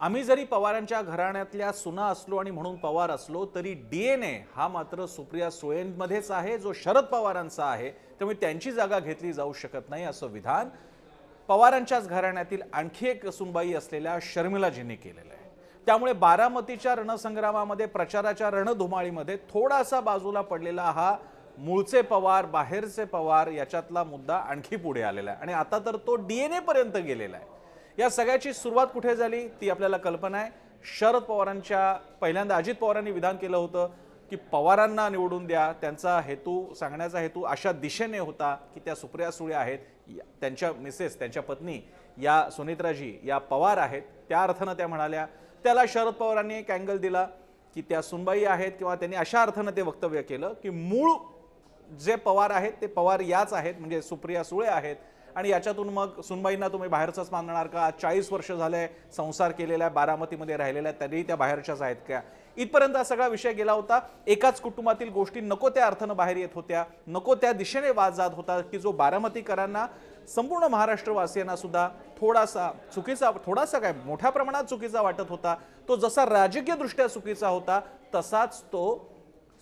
आम्ही जरी पवारांच्या घराण्यातल्या सुना असलो आणि म्हणून पवार असलो तरी डी एन ए हा मात्र सुप्रिया सुळेंमध्येच आहे जो शरद पवारांचा आहे. त्यामुळे त्यांची जागा घेतली जाऊ शकत नाही असं विधान पवारांच्याच घराण्यातील आणखी एक सुनबाई असलेल्या शर्मिलाजींनी केलेलं आहे. त्यामुळे बारामतीच्या रणसंग्रामामध्ये प्रचाराच्या रणधुमाळीमध्ये थोडासा बाजूला पडलेला हा मूळचे पवार बाहेरचे पवार याच्यातला मुद्दा आणखी पुढे आलेला आहे. आणि आता तर तो डी एन एपर्यंत गेलेला आहे. या सगळ्याची सुरुवात कुठे झाली ती आपल्याला कल्पना आहे. शरद पवारांच्या पहिल्यांदा अजित पवारांनी विधान केलं होतं की पवारांना निवडून द्या त्यांचा हेतू सांगण्याचा हेतू अशा दिशेने होता की त्या सुप्रिया सुळे आहेत त्यांच्या मिसेस त्यांच्या पत्नी या सुनित्राजी या पवार आहेत. त्या अर्थानं त्या म्हणाल्या त्याला शरद पवारांनी एक अँगल दिला की त्या सुनबाई आहेत किंवा त्यांनी अशा अर्थानं ते वक्तव्य केलं की मूळ जे पवार आहेत ते पवार याच आहेत म्हणजे सुप्रिया सुळे आहेत. आणि याच्यातून मग सुनबाईंना तुम्ही बाहेरचंच मानणार का? चाळीस वर्ष झाले संसार केलेला आहे बारामतीमध्ये राहिलेल्या आहेत तरी त्या बाहेरच्याच आहेत का? इथपर्यंत हा सगळा विषय गेला होता. एकाच कुटुंबातील गोष्टी नको त्या अर्थानं बाहेर येत होत्या नको त्या दिशेने वाद जात होता की जो बारामतीकरांना संपूर्ण महाराष्ट्रवासियांना सुद्धा थोडासा चुकीचा थोडासा काय मोठ्या प्रमाणात चुकीचा वाटत होता. तो जसा राजकीयदृष्ट्या चुकीचा होता तसाच तो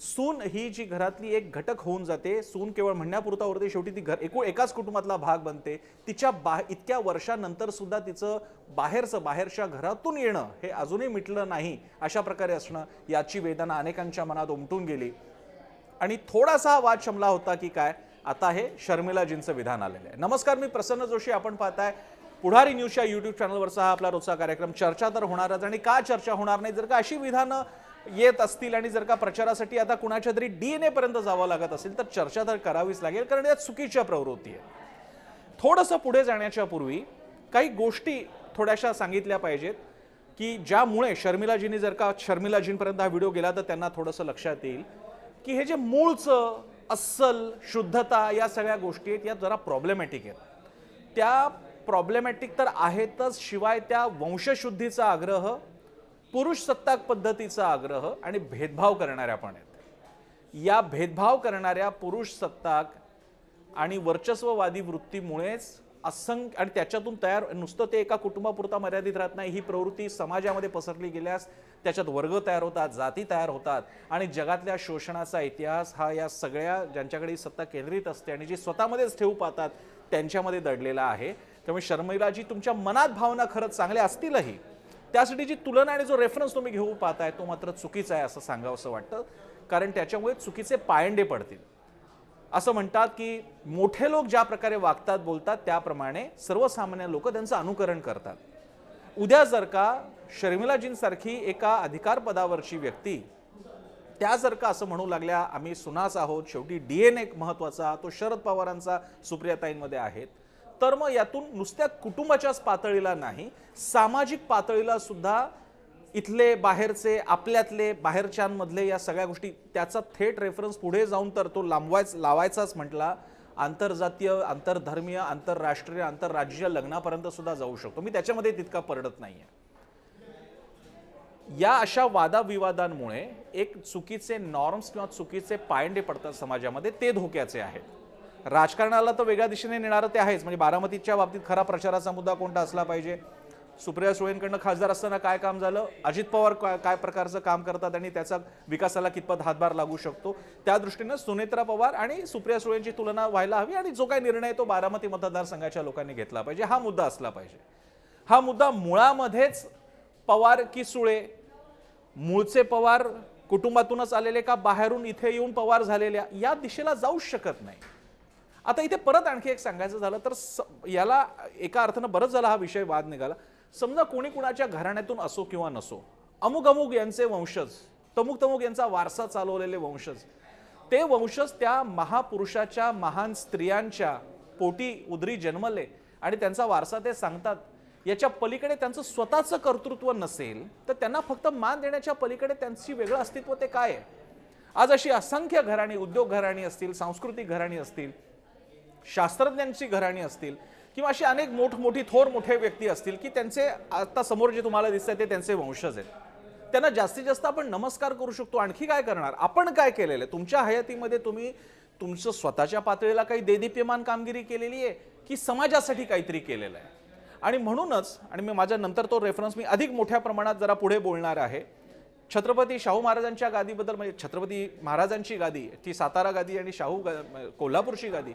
सून ही जी घरातली एक घटक होऊन जाते सून केवळ म्हणण्यापुरता उरते शेवटी ती घर एकूण एकाच कुटुंबातला भाग बनते. तिच्या बा इतक्या वर्षानंतर सुद्धा तिचं बाहेरचं बाहेरच्या घरातून येणं हे अजूनही मिटलं नाही अशा प्रकारे असणं याची वेदना अनेकांच्या मनात उमटून गेली. आणि थोडासा वाद शमला होता की काय आता हे शर्मिलाजींचं विधान आलेलं आहे. नमस्कार मी प्रसन्न जोशी. आपण पाहताय पुढारी न्यूजच्या यूट्यूब चॅनलवरचा हा आपला रोजचा कार्यक्रम. चर्चा तर होणारच आणि का चर्चा होणार नाही? जर का अशी विधानं येत असतील आणि जर का प्रचारासाठी आता कुणाच्या तरी डीएनए पर्यंत जावं लागत असेल तर चर्चा तर करावीच लागेल कारण यात चुकीच्या प्रवृत्ती आहे थोडंसं पुढे जाण्याच्या पूर्वी काही गोष्टी थोड्याशा सांगितल्या पाहिजेत की ज्यामुळे शर्मिलाजींनी जर का शर्मिलाजींपर्यंत हा व्हिडिओ गेला तर त्यांना थोडंसं लक्षात येईल की हे जे मूळचं अस्सल शुद्धता या सगळ्या गोष्टी आहेत या जरा प्रॉब्लेमॅटिक आहेत. त्या प्रॉब्लेमॅटिक तर आहेतच शिवाय त्या वंशशुद्धीचा आग्रह पुरुष सत्ताक पद्धतीचा आग्रह आणि भेदभाव करणाऱ्या पण आहेत. या भेदभाव करणाऱ्या पुरुष सत्ताक आणि वर्चस्ववादी वृत्तीमुळेच असंख्य आणि त्याच्यातून तयार नुसतं ते एका कुटुंबापुरता मर्यादित राहत नाही. ही प्रवृत्ती समाजामध्ये पसरली गेल्यास त्याच्यात वर्ग तयार होतात जाती तयार होतात आणि जगातल्या शोषणाचा इतिहास हा या सगळ्या ज्यांच्याकडे सत्ता केंद्रित असते आणि जी स्वतःमध्येच ठेवू पाहतात त्यांच्यामध्ये दडलेला आहे. त्यामुळे शर्मिलाजी तुमच्या मनात भावना खरंच चांगल्या असतीलही? त्यासाठी जी तुलना आणि जो रेफरन्स तुम्ही घेऊ पाहताय तो मात्र चुकीचा आहे असं सांगावं असं वाटतं. कारण त्याच्यामुळे चुकीचे पायंडे पडतील. असं म्हणतात की मोठे लोक ज्या प्रकारे वागतात बोलतात त्याप्रमाणे सर्वसामान्य लोक त्यांचं अनुकरण करतात. उद्या जर का शर्मिलाजींसारखी एका अधिकार पदावरची व्यक्ती त्या जर का असं म्हणू लागल्या आम्ही सुनाच आहोत शेवटी डी एन एक महत्त्वाचा तो शरद पवारांचा सुप्रियाताईंमध्ये आहेत तर मग यातून नुसत्या कुटुंबाच्याच पातळीला नाही सामाजिक पातळीला सुद्धा इथले बाहेरचे आपल्यातले बाहेरच्यांमधले या सगळ्या गोष्टी त्याचा थेट रेफरन्स पुढे जाऊन तर तो लांबवायच लावायचाच म्हटला आंतरजातीय आंतरधर्मीय आंतरराष्ट्रीय आंतरराज्यीय लग्नापर्यंत सुद्धा जाऊ शकतो. मी त्याच्यामध्ये तितका परडत आहे या अशा वादाविवादांमुळे एक चुकीचे नॉर्म्स किंवा चुकीचे पायंडे पडतात समाजामध्ये ते धोक्याचे आहेत. राजकारणाला तर वेगळ्या दिशेने नेणारं ते आहेच. म्हणजे बारामतीच्या बाबतीत खरा प्रचाराचा मुद्दा कोणता असला पाहिजे? सुप्रिया सुळेंकडनं खासदार असताना काय काम झालं? अजित पवार काय काय प्रकारचं काम करतात आणि त्याचा विकासाला कितपत हातभार लागू शकतो? त्या दृष्टीनं सुनेत्रा पवार आणि सुप्रिया सुळेंची तुलना व्हायला हवी आणि जो काही निर्णय तो बारामती मतदारसंघाच्या लोकांनी घेतला पाहिजे. हा मुद्दा असला पाहिजे. हा मुद्दा मुळामध्येच पवार की सुळे? मूळचे पवार कुटुंबातूनच आलेले का बाहेरून इथे येऊन पवार झालेल्या? या दिशेला जाऊच शकत नाही. आता इथे परत आणखी एक सांगायचं झालं तर स- याला एका अर्थानं बरंच झाला हा विषय वाद निघाला. समजा कोणी कुणाच्या घराण्यातून असो किंवा नसो अमुक अमुक यांचे वंशज तमुक तमुक यांचा वारसा चालवलेले वंशज ते वंशज त्या महापुरुषाच्या महान स्त्रियांच्या पोटी उदरी जन्मले आणि त्यांचा वारसा ते सांगतात. याच्या पलीकडे त्यांचं स्वतःचं कर्तृत्व नसेल तर त्यांना फक्त मान देण्याच्या पलीकडे त्यांची वेगळं अस्तित्व ते काय आहे? आज अशी असंख्य घराणी उद्योग घराणी असतील सांस्कृतिक घराणी असतील शास्त्रज्ञांची घराणी असतील किंवा अशी अनेक मोठमोठी थोर मोठे व्यक्ती असतील की त्यांचे आता समोर जे तुम्हाला दिसत ते त्यांचे वंशज आहेत. त्यांना जास्तीत जास्त आपण नमस्कार करू शकतो. आणखी काय करणार? आपण काय केलेलं आहे? तुमच्या हयातीमध्ये तुम्ही तुमचं स्वतःच्या पातळीला काही देदीप्यमान कामगिरी केलेली आहे की समाजासाठी काहीतरी केलेलं आहे? आणि म्हणूनच आणि मी माझ्या नंतर तो रेफरन्स मी अधिक मोठ्या प्रमाणात जरा पुढे बोलणार आहे. छत्रपती शाहू महाराजांच्या गादीबद्दल म्हणजे छत्रपती महाराजांची गादी ती सातारा गादी आणि शाहू गा- कोल्हापूरची गादी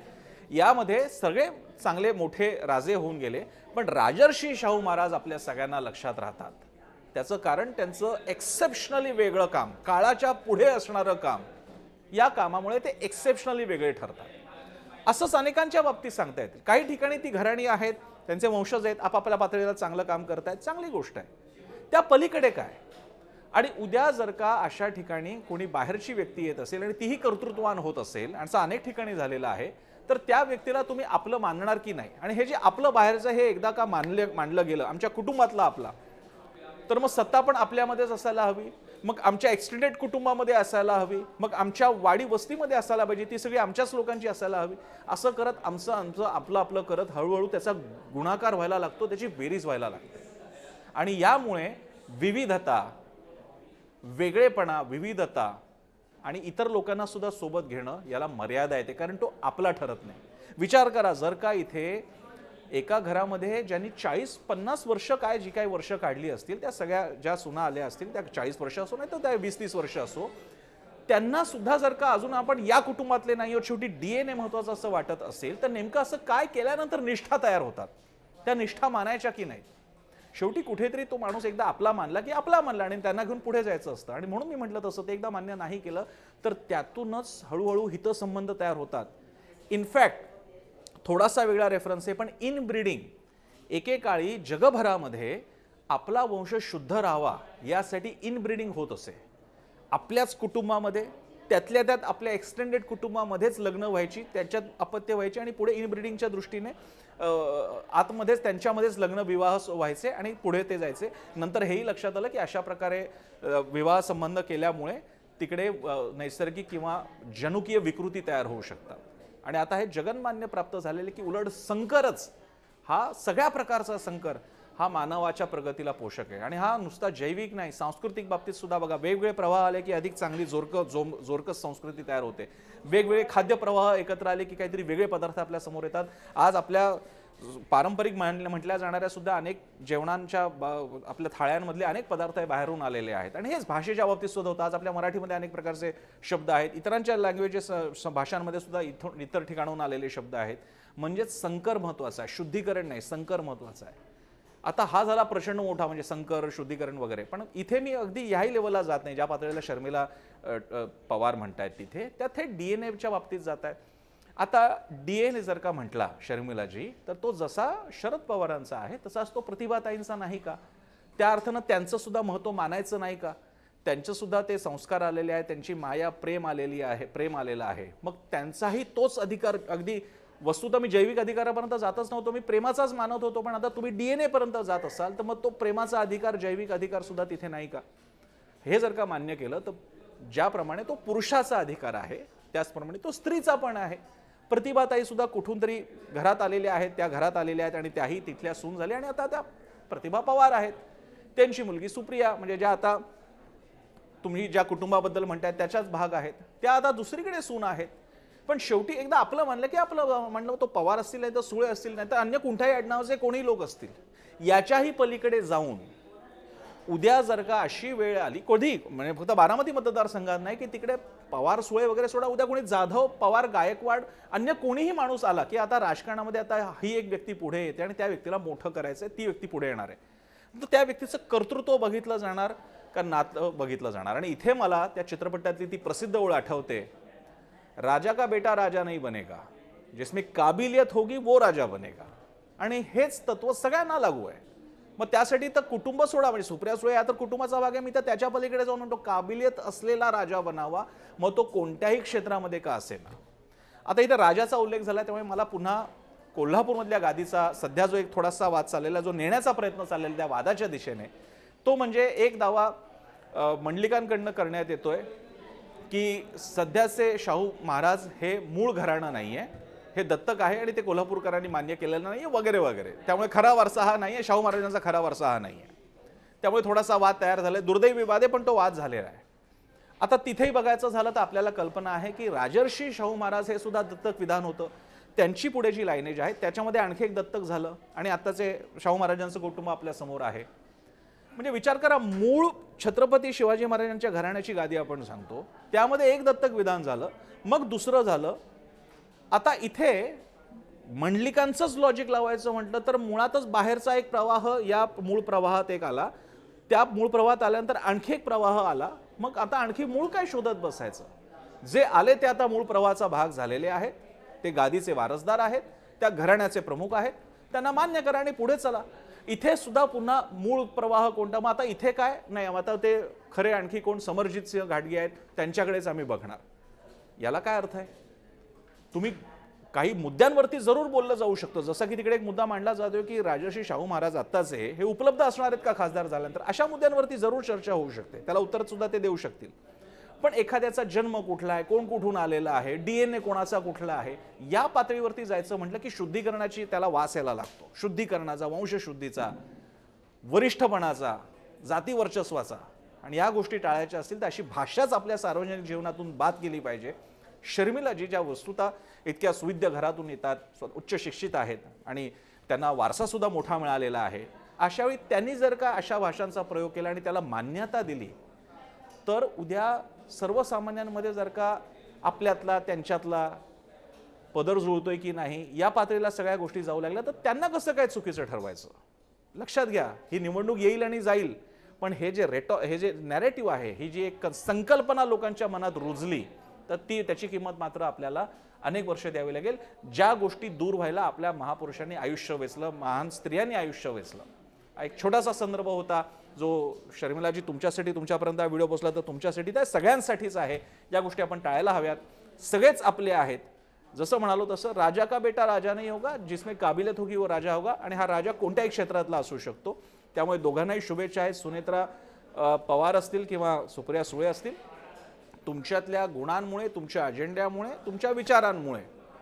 यामध्ये सगळे चांगले मोठे राजे होऊन गेले पण राजर्षी शाहू महाराज आपल्या सगळ्यांना लक्षात राहतात. त्याचं कारण त्यांचं एक्सेप्शनली वेगळं काम काळाच्या पुढे असणारं काम या कामामुळे ते एक्सेप्शनली वेगळे ठरतात. असंच अनेकांच्या बाबतीत सांगता येतील काही ठिकाणी ती घराणी आहेत त्यांचे वंशज आहेत आपापल्या पातळीला चांगलं काम करतायत चांगली गोष्ट आहे. त्या पलीकडे काय? आणि उद्या जर का अशा ठिकाणी कोणी बाहेरची व्यक्ती येत असेल आणि तीही कर्तृत्वान होत असेल आणि असं अनेक ठिकाणी झालेलं आहे तर त्या व्यक्तीला तुम्ही आपलं मानणार की नाही? आणि हे जे आपलं बाहेरचं हे एकदा का मानले मानलं गेलं आमच्या कुटुंबातला आपला तर मग सत्ता पण आपल्यामध्येच असायला हवी मग आमच्या एक्सटेंडेड कुटुंबामध्ये असायला हवी मग आमच्या वाडी वस्तीमध्ये असायला पाहिजे ती सगळी आमच्याच लोकांची असायला हवी. असं करत आमचं आमचं आपलं आपलं करत हळूहळू त्याचा गुणाकार व्हायला लागतो त्याची बेरीज व्हायला लागते. आणि यामुळे विविधता वेगळेपणा विविधता आणि इतर लोकांना सुद्धा सोबत घेणं याला मर्यादा येते कारण तो आपला ठरत नाही. विचार करा जर का इथे एका घरामध्ये ज्यांनी चाळीस पन्नास वर्ष काय जी काही वर्ष काढली असतील त्या सगळ्या ज्या सुना आल्या असतील त्या चाळीस वर्ष असो नाही तर त्या वीस तीस वर्ष असो त्यांना सुद्धा जर का अजून आपण या कुटुंबातले नाही आहोत शेवटी डीएनए महत्वाचं असं वाटत असेल तर नेमकं असं काय केल्यानंतर निष्ठा तयार होतात? त्या निष्ठा मानायच्या की नाहीत? शेवटी कुठेतरी तो माणूस एकदा आपला मानला की आपला मानला आणि त्यांना घेऊन पुढे जायचं असतं. आणि म्हणून मी म्हटलं तसं ते एकदा मान्य नाही केलं तर त्यातूनच हळूहळू हितसंबंध तयार होतात. इनफॅक्ट थोडासा वेगळा रेफरन्स आहे पण इनब्रीडिंग एकेकाळी जगभरामध्ये आपला वंश शुद्ध राहावा यासाठी इनब्रीडिंग होत असे. आपल्याच कुटुंबामध्ये त्यातल्या त्यात आपल्या एक्सटेंडेड कुटुंबामध्येच लग्न व्हायची त्याच्यात अपत्य व्हायची आणि पुढे इनब्रिडिंगच्या दृष्टीने आतमध्येच त्यांच्यामध्येच लग्न विवाह व्हायचे आणि पुढे ते जायचे. नंतर हेही लक्षात आलं की अशा प्रकारे विवाह संबंध केल्यामुळे तिकडे नैसर्गिक किंवा जनुकीय विकृती तयार होऊ शकतात. आणि आता हे जगनमान्य प्राप्त झालेले की उलट संकरच हा सगळ्या प्रकारचा संकर हा मानवाच्या प्रगतीला पोषक आहे. आणि हा नुसता जैविक नाही सांस्कृतिक बाबतीत सुद्धा बघा वेगवेगळे प्रवाह आले की अधिक चांगली जोरक जोम जोरकस संस्कृती तयार होते. वेगवेगळे खाद्य प्रवाह एकत्र आले की काहीतरी वेगळे पदार्थ आपल्यासमोर येतात. आज आपल्या पारंपरिक मान- म्हटल्या जाणाऱ्या सुद्धा अनेक जेवणांच्या बा- आपल्या थाळ्यांमधले अनेक पदार्थ हे बाहेरून आलेले आहेत. आणि हेच भाषेच्या बाबतीत सुद्धा होतं. आज आपल्या मराठीमध्ये अनेक प्रकारचे शब्द आहेत. इतरांच्या लँग्वेजेस भाषांमध्ये सुद्धा इथून इतर ठिकाणाहून आलेले शब्द आहेत. म्हणजेच संकर महत्त्वाचा आहे शुद्धीकरण नाही संकर महत्त्वाचा आहे. आता हा झाला प्रचंड मोठा म्हणजे संकर शुद्धीकरण वगैरे. पण इथे मी अगदी याही लेवलला जात नाही. ज्या पातळीला शर्मिला पवार म्हणत पवार म्हणतायत तिथे त्या थेट डी एन एच्या बाबतीत जात आहेत आता डी एन ए जर का म्हटला शर्मिलाजी तर तो जसा शरद पवारांचा आहे तसाच तो प्रतिभाताईंचा नाही का? त्या अर्थानं त्यांचं सुद्धा महत्त्व मानायचं नाही का? त्यांचंसुद्धा ते संस्कार आलेले आहेत त्यांची माया प्रेम आलेली आहे प्रेम आलेलं आहे. मग त्यांचाही तोच अधिकार अगदी वस्तुतः मी जैविक अधिकारापर्यंत जातच नव्हतो मी प्रेमाचाच मानत होतो पण आता तुम्ही डीएनए पर्यंत जात असाल तर मग तो प्रेमाचा अधिकार जैविक अधिकार सुद्धा तिथे नाही का? हे जर का मान्य केलं तर ज्याप्रमाणे तो पुरुषाचा अधिकार आहे त्याचप्रमाणे तो स्त्रीचा पण आहे. प्रतिभाताई सुद्धा कुठून तरी घरात आलेल्या आहेत त्या घरात आलेल्या आहेत आणि त्याही तिथल्या सून झाल्या आणि आता त्या प्रतिभा पवार आहेत. त्यांची मुलगी सुप्रिया म्हणजे ज्या आता तुम्ही ज्या कुटुंबाबद्दल म्हणताय त्याच्याच भाग आहेत. त्या आता दुसरीकडे सून आहेत. पण शेवटी एकदा आपलं म्हणलं की आपलं म्हणलं तो पवार असतील नाही तर सुळे असतील नाही तर अन्य कुठल्याही आडनावाचे कोणी लोक असतील याच्याही पलीकडे जाऊन उद्या जर का अशी वेळ आली कधी म्हणजे फक्त बारामती मतदारसंघात नाही की तिकडे पवार सुळे वगैरे सोडा उद्या कोणी जाधव पवार गायकवाड अन्य कोणीही माणूस आला की आता राजकारणामध्ये आता ही एक व्यक्ती पुढे येते आणि त्या व्यक्तीला मोठं करायचं ती व्यक्ती पुढे येणार आहे. तर त्या व्यक्तीचं कर्तृत्व बघितलं जाणार का नातं बघितलं जाणार? आणि इथे मला त्या चित्रपटातली ती प्रसिद्ध ओळ आठवते. राजा का बेटा राजा नाही बनेगा? जिसमें काबिलियत होगी वो राजा बनेगा। आणि हेच तत्व सगळ्यांना लागू आहे। मग त्यासाठी तर कुटुंब सोडा म्हणजे सुप्रिया सुळे हा तर कुटुंबाचा भाग आहे मी तर त्याच्या पलीकडे जाऊन म्हणतो काबिलियत असलेला राजा बनावा मग तो कोणत्याही क्षेत्रामध्ये का असेना? आता इथं राजाचा उल्लेख झाला त्यामुळे मला पुन्हा कोल्हापूरमधल्या गादीचा सध्या जो एक थोडासा वाद चाललेला जो नेण्याचा प्रयत्न चाललेला त्या वादाच्या दिशेने तो म्हणजे एक दावा मंडलिकांकडनं करण्यात येतोय. की सध्याचे शाहू महाराज हे मूळ घराणं नाही आहे हे दत्तक आहे आणि ते कोल्हापूरकरांनी मान्य केलेलं नाही आहे वगैरे वगैरे. त्यामुळे खरा वारसा हा नाही आहे शाहू महाराजांचा खरा वारसा हा नाही आहे त्यामुळे थोडासा वाद तयार झाला दुर्दैवी वाद आहे पण तो वाद झालेला आहे. आता तिथेही बघायचं झालं तर आपल्याला कल्पना आहे की राजर्षी शाहू महाराज हे सुद्धा दत्तक विधान होतं. त्यांची पुढे जी लायनेज आहे त्याच्यामध्ये आणखी एक दत्तक झालं आणि आत्ताचे शाहू महाराजांचं कुटुंब आपल्यासमोर आहे. म्हणजे विचार करा मूळ छत्रपती शिवाजी महाराजांच्या घराण्याची गादी आपण सांगतो. त्यामध्ये एक दत्तक विधान झालं मग दुसरं झालं. आता इथे मंडलिकांचंच लॉजिक लावायचं म्हटलं तर मुळातच बाहेरचा एक प्रवाह या मूळ प्रवाहात एक आला. त्या मूळ प्रवाहात आल्यानंतर आणखी एक प्रवाह आला. मग आता आणखी मूळ काय शोधत बसायचं? जे आले ते आता मूळ प्रवाहाचा भाग झालेले आहेत. ते गादीचे वारसदार आहेत. त्या घराण्याचे प्रमुख आहेत. त्यांना मान्य करा आणि पुढे चला. इथे सुद्धा पुन्हा मूळ प्रवाह कोणता? मग आता इथे काय? नाही आता ते खरे आणखी कोण? समरजित सिंह घाटगे आहेत त्यांच्याकडेच आम्ही बघणार. याला काय अर्थ आहे? तुम्ही काही मुद्द्यांवरती जरूर बोललं जाऊ शकतं. जसं की तिकडे एक मुद्दा मांडला जातोय की राजर्षी शाहू महाराज आत्ताचे हे उपलब्ध असणार आहेत का खासदार झाल्यानंतर? अशा मुद्द्यांवरती जरूर चर्चा होऊ शकते. त्याला उत्तर सुद्धा ते देऊ शकतील. पण एखाद्याचा जन्म कुठला आहे कोण कुठून आलेला आहे डी एन ए कोणाचा कुठला आहे या पातळीवरती जायचं म्हटलं की शुद्धीकरणाची त्याला वास यायला लागतो. शुद्धीकरणाचा वंशशुद्धीचा वरिष्ठपणाचा जाती वर्चस्वाचा. आणि या गोष्टी टाळायच्या असतील तर अशी भाषाच आपल्या सार्वजनिक जीवनातून बाद केली पाहिजे. शर्मिलाजी ज्या वस्तुता इतक्या सुविद्य घरातून येतात उच्च शिक्षित आहेत आणि त्यांना वारसासुद्धा मोठा मिळालेला आहे अशावेळी त्यांनी जर का अशा भाषांचा प्रयोग केला आणि त्याला मान्यता दिली तर उद्या सर्वसामान्यांमध्ये जर का आपल्यातला त्यांच्यातला पदर जुळतोय की नाही या पातळीला सगळ्या गोष्टी जाऊ लागल्या तर त्यांना कसं काय चुकीचं ठरवायचं? लक्षात घ्या ही निवडणूक येईल आणि जाईल. पण हे जे रेटॉ हे जे नॅरेटिव्ह आहे ही जी एक संकल्पना लोकांच्या मनात रुजली तर ती त्याची किंमत मात्र आपल्याला अनेक वर्ष द्यावी लागेल. ज्या गोष्टी दूर व्हायला आपल्या महापुरुषांनी आयुष्य वेचलं महान स्त्रियांनी आयुष्य वेचलं. एक छोटासा संदर्भ होता. जो शर्मिलाजी तुमच्यासाठी तुमच्यापर्यंत हा व्हिडिओ पोचला तर तुमच्यासाठी त्या सगळ्यांसाठीच आहे. या गोष्टी आपण टाळायला हव्यात. सगळेच आपले आहेत. जसं म्हणालो तसं राजा का बेटा राजा नाही होगा जिसमें काबिलियत होगी वो राजा होगा आणि हा राजा कोणत्याही क्षेत्रातला असू शकतो. त्यामुळे दोघांनाही शुभेच्छा आहेत. सुनेत्रा पवार असतील किंवा सुप्रिया सुळे असतील तुमच्यातल्या गुणांमुळे तुमच्या अजेंड्यामुळे तुमच्या विचारांमुळे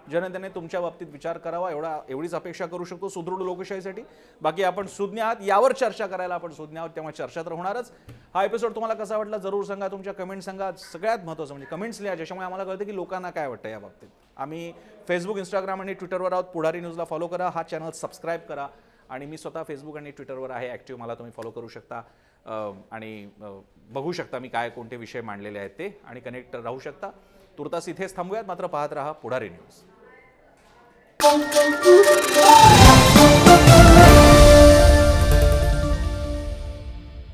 जनतेने तुमच्या बाबतीत विचार करावा एवढा एवढीच अपेक्षा करू शकतो सुदृढ लोकशाहीसाठी. बाकी आपण सुज्ञ आहात यावर चर्चा करायला आपण सुज्ञ आहोत तेव्हा चर्चा तर होणारच हा एपिसोड तुम्हाला कसा वाटला जरूर सांगा तुमच्या कमेंट सांगा. सगळ्यात महत्त्वाचं म्हणजे कमेंट्स लिहा ज्याच्यामुळे आम्हाला कळतं की लोकांना काय वाटतं या बाबतीत. आम्ही फेसबुक इंस्टाग्राम आणि ट्विटरवर आहोत. पुढारी न्यूजला फॉलो करा हा चॅनल सबस्क्राईब करा. आणि मी स्वतः फेसबुक आणि ट्विटरवर आहे ॲक्टिव्ह मला तुम्ही फॉलो करू शकता. आणि बघू शकता मी काय कोणते विषय मांडलेले आहेत ते. आणि कनेक्ट राहू शकता. तुर्तास इथेच थांबूयात मात्र पाहत राहा पुढारी न्यूज Música